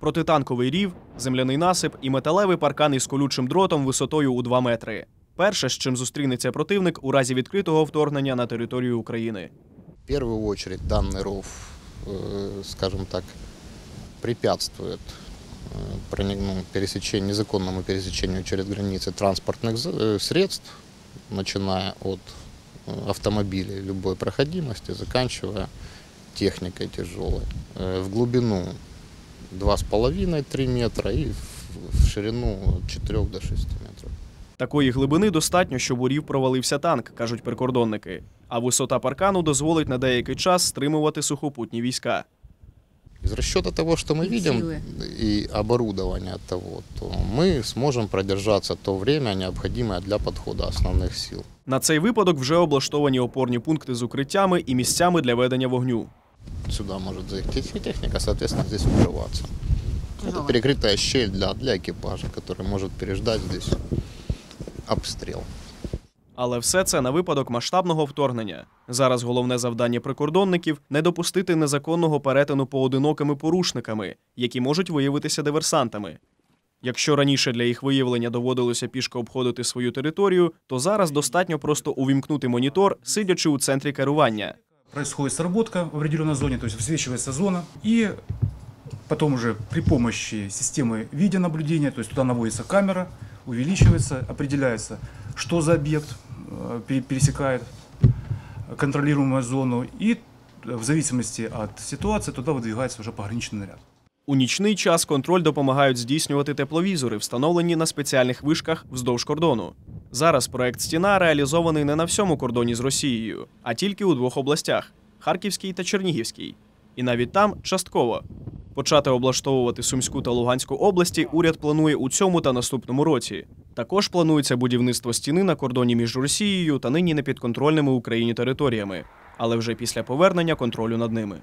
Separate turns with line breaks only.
протитанковий рів, земляний насип і металевий паркан із колючим дротом висотою у 2 метри. Перше, з чим зустрінеться противник у разі відкритого вторгнення на територію України.
В первую очередь данный ров, э, скажем так, препятствует э, проник- ну, пересечению, незаконному пересечению через границы транспортных з- э, средств, начиная от э, автомобилей любой проходимости, заканчивая техникой тяжелой. Э, В глубину 2,5-3 метра и в- в ширину от 4 до 6 метров.
Такої глибини достатньо, щоб у рів провалився танк, кажуть прикордонники. А висота паркану дозволить на деякий час стримувати сухопутні війська.
Из расчета того, что мы
И
видим,
силы.
и оборудования того, то мы сможем продержаться то время, необходимое для подхода основных сил.
На цей випадок вже облаштовані опорні пункти з укриттями і місцями для ведення вогню.
Сюда может зайти техника, соответственно, здесь укрываться. Это
Тяжело.
перекрытая щель для, для экипажа, который может переждать здесь обстрел.
Але все це на випадок масштабного вторгнення. Зараз головне завдання прикордонників не допустити незаконного перетину поодинокими порушниками, які можуть виявитися диверсантами. Якщо раніше для їх виявлення доводилося пішки обходити свою територію, то зараз достатньо просто увімкнути монітор, сидячи у центрі керування.
Происходит сработка в определенной зоне, то есть высвечивается зона, и потом уже при помощи системы видеонаблюдения, то есть туда наводится камера, увеличивается, определяется, что за объект э, пере- пересекает контролируемую зону, и э, в зависимости от ситуации туда выдвигается уже пограничный наряд.
У нічний час контроль допомагають здійснювати тепловізори, встановлені на спеціальних вишках вздовж кордону. Зараз проект Стіна реалізований не на всьому кордоні з Росією, а тільки у двох областях Харківській та Чернігівській. І навіть там частково. Почати облаштовувати Сумську та Луганську області уряд планує у цьому та наступному році. Також планується будівництво стіни на кордоні між Росією та нині непідконтрольними Україні територіями, але вже після повернення контролю над ними.